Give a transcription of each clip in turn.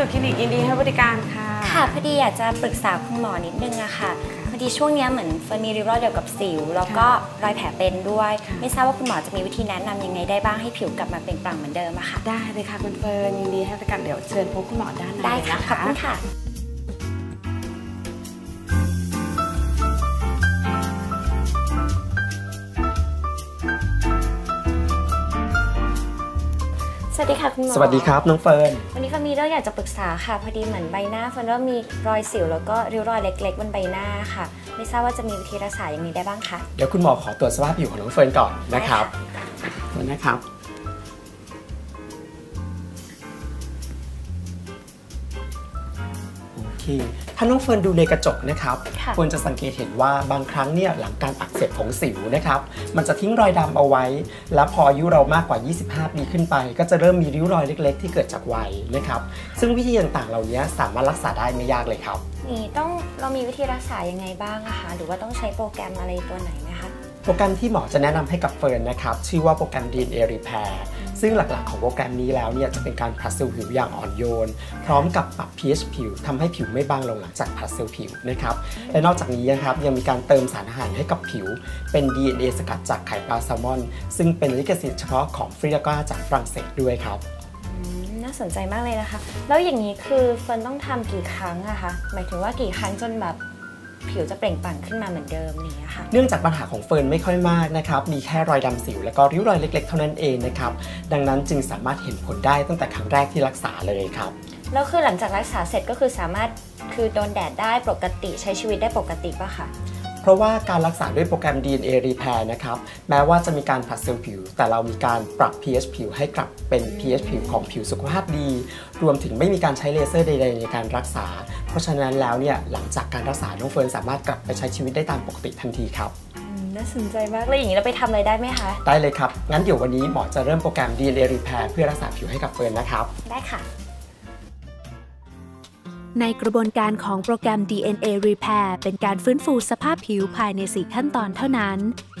เธอติจูคลินิกยินดีให้บริการค่ะ ค่ะพอดีอยากจะปรึกษาคุณหมอนิดนึงอะค่ะพอดีช่วงเนี้ยเหมือนเฟิร์นมีริ้วรอยเกี่ยวกับสิว แล้วก็รอยแผลเป็นด้วยค่ะไม่ทราบว่าคุณหมอจะมีวิธีแนะนำยังไงได้บ้างให้ผิวกลับมาเปล่งปลั่งเหมือนเดิมอะค่ะ ได้เลยค่ะคุณเฟิร์นยินดีให้บริการเดี๋ยวเชิญพบคุณหมอด้านในได้ค่ะนขอบคุณค่ะ วัสดีค่ะคุณหมอสวัสดีครับน้องเฟิร์นวันนี้เฟิร์นมีเรื่องอยากจะปรึกษาค่ะพอดีเหมือนใบหน้าเฟิร์นเริ่มมีรอยสิวแล้วก็ริ้วรอยเล็ก ๆ บนใบหน้าค่ะ ไม่ทราบว่าจะมีวิธีรักษาอย่างนี้ได้บ้างคะเดี๋ยวคุณหมอขอตรวจสภาพผิวของน้องเฟิร์นก่อนนะครับได้ค่ะเดี๋ยวนะครับ โอเคถ้าน้องเฟิร์นดูในกระจกนะครับค่ะควรจะสังเกตเห็นว่าบางครั้งเนี่ยหลังการอักเสบของสิวนะครับมันจะทิ้งรอยดำเอาไว้ และพออายุเรามากกว่า 25 ปีขึ้นไป ก็จะเริ่มมีริ้วรอยเล็ก ๆ ที่เกิดจากวัยนะครับซึ่งวิธีต่างๆเหล่านี้สามารถรักษาได้ไม่ยากเลยครับนี่ต้องเรามีวิธีรักษายังไงบ้างอะคะหรือว่าต้องใช้โปรแกรมอะไรตัวไหนไหมคะโปรแกรมที่หมอจะแนะนำให้กับเฟิร์นนะครับชื่อว่าโปรแกรม DNA Repair ซึ่งหลักๆของโปรแกรมนี้แล้วเนี่ยจะเป็นการผัดเซลล์ผิวอย่างอ่อนโยน พร้อมกับปรับ pH ผิวทำให้ผิวไม่บางลงหลังจากผัดเซลล์ผิวนะครับและนอกจากนี้นะครับยังมีการเติมสารอาหารให้กับผิว เป็น DNA สกัดจากไข่ปลาแซลมอน ซึ่งเป็นลิขสิทธิ์เฉพาะของฟรีกาจากฝรั่งเศสด้วยครับน่าสนใจมากเลยนะคะ แล้วอย่างนี้คือเฟิร์นต้องทำกี่ครั้งอะคะหมายถึงว่ากี่ครั้งจนแบบ ผิวจะเปล่งปลั่งขึ้นมาเหมือนเดิมอย่างเงี้ยค่ะ เนื่องจากปัญหาของเฟิร์นไม่ค่อยมากนะครับ มีแค่รอยดำสิวและก็ริ้วรอยเล็ก ๆ เท่านั้นเองนะครับ ดังนั้นจึงสามารถเห็นผลได้ตั้งแต่ครั้งแรกที่รักษาเลยครับ แล้วคือหลังจากรักษาเสร็จก็คือสามารถคือโดนแดดได้ปกติใช้ชีวิตได้ปกติปะคะ เพราะว่าการรักษาด้วยโปรแกรม DNA Repair นะครับ แม้ว่าจะมีการผลัดเซลล์ผิว แต่เรามีการปรับ pH ผิวให้กลับเป็น pH ผิวของผิวสุขภาพดี รวมถึงไม่มีการใช้เลเซอร์ใดๆในการรักษา เพราะฉะนั้นแล้วเนี่ยหลังจากการรักษา น้องเฟิร์นสามารถกลับไปใช้ชีวิตได้ตามปกติทันทีครับอืมน่าสนใจมากเลยอย่างนี้เราไปทำอะไรได้ไหมคะ ได้เลยครับ งั้นเดี๋ยววันนี้หมอจะเริ่มโปรแกรม DNA Repair เพื่อรักษาผิวให้กับเฟิร์นนะครับ ได้ค่ะ ในกระบวนการของโปรแกรม DNA Repair เป็นการฟื้นฟูสภาพผิวภายใน 4 ขั้นตอนเท่านั้น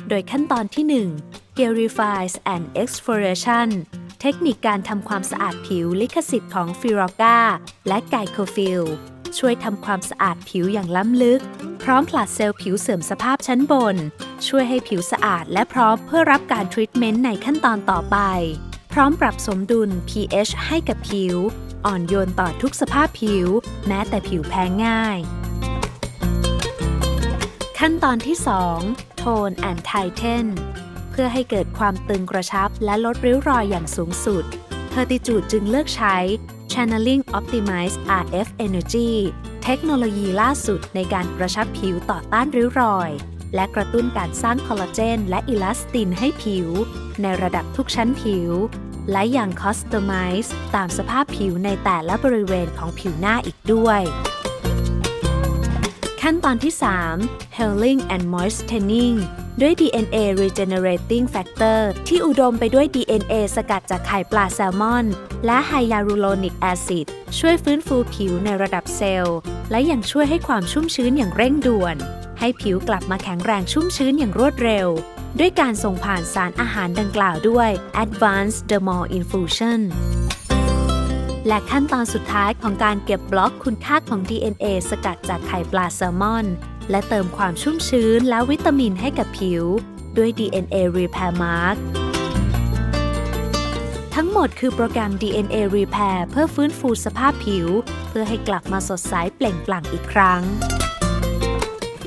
โดยขั้นตอนที่ 1 Purifies and Exfoliation เทคนิคการทำความสะอาดผิวลิขสิทธิ์ของฟิรกาและไกโคฟิลช่วยทำความสะอาดผิวอย่างล้ำลึก พร้อมผลัดเซลล์ผิวเสื่อมสภาพชั้นบน ช่วยให้ผิวสะอาดและพร้อมเพื่อรับการทรีทเมนต์ในขั้นตอนต่อไป พร้อมปรับสมดุล pH ให้กับผิว อ่อนโยนต่อทุกสภาพผิว แม้แต่ผิวแพ้ง่าย ขั้นตอนที่2 Tone and Tighten เพื่อให้เกิดความตึงกระชับและลดริ้วรอยอย่างสูงสุดเ e อร์ติจูดจึงเลือกใช้ Channeling Optimize RF Energy เทคโนโลยีล่าสุดในการกระชับผิวต่อต้านริ้วรอย และกระตุ้นการสร้างคอลลาเจนและอิลาสตินให้ผิว ในระดับทุกชั้นผิว และย่างคอสตอมไมซ์ตามสภาพผิวในแต่ละบริเวณของผิวหน้าอีกด้วย ขั้นตอนที่ 3 Healing and Moistening ด้วย DNA Regenerating Factor ที่อุดมไปด้วย DNA สกัดจากไข่ปลาแซลมอน และไฮยาลูโรนิกแอซิดช่วยฟื้นฟูผิวในระดับเซลล์ และยังช่วยให้ความชุ่มชื้นอย่างเร่งด่วน ให้ผิวกลับมาแข็งแรงชุ่มชื้นอย่างรวดเร็ว ด้วยการส่งผ่านสารอาหารดังกล่าวด้วย Advanced Dermal Infusion และขั้นตอนสุดท้ายของการเก็บบล็อกคุณค่าของ DNA สกัดจากไข่ปลาแซลมอน และเติมความชุ่มชื้นและวิตามินให้กับผิว ด้วย DNA Repair Mark ทั้งหมดคือโปรแกรม DNA Repair เพื่อฟื้นฟูสภาพผิว เพื่อให้กลับมาสดใสเปล่งปลั่งอีกครั้ง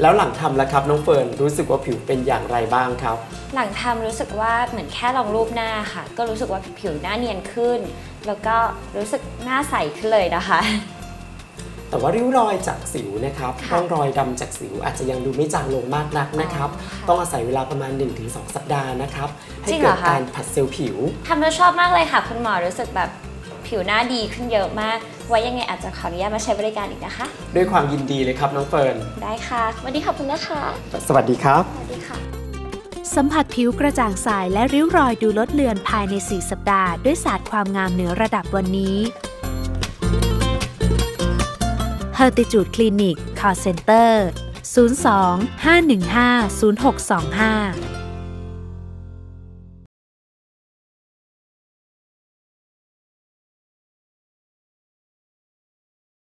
แล้วหลังทำแล้วครับน้องเฟิร์นรู้สึกว่าผิวเป็นอย่างไรบ้างครับ หลังทำรู้สึกว่าเหมือนแค่ลองรูปหน้าค่ะ ก็รู้สึกว่าผิวหน้าเนียนขึ้น แล้วก็รู้สึกหน้าใสขึ้นเลยนะคะ แต่ว่าริ้วรอยจากสิวนะครับค่ะร่องรอยดำจากสิวอาจจะยังดูไม่จางลงมากนักนะครับ อ๋อค่ะต้องอาศัยเวลาประมาณ 1-2 สัปดาห์นะครับ ให้จริงเหเกิรดอคะ การผัดเซลล์ผิว ทำแล้วชอบมากเลยค่ะ คุณหมอรู้สึกแบบ ผิวหน้าดีขึ้นเยอะมาก ไว้ยังไงอาจจะขออนุญาตมาใช้บริการอีกนะคะ ด้วยความยินดีเลยครับน้องเฟิร์น ได้ค่ะ วันนี้ขอบคุณนะคะ สวัสดีครับ สวัสดีค่ะ สัมผัสผิวกระจ่างใสและริ้วรอยดูลดเลือนภายใน 4 สัปดาห์ ด้วยศาสตร์ความงามเหนือระดับวันนี้ Hertitude Clinic Call Center 02 515 0625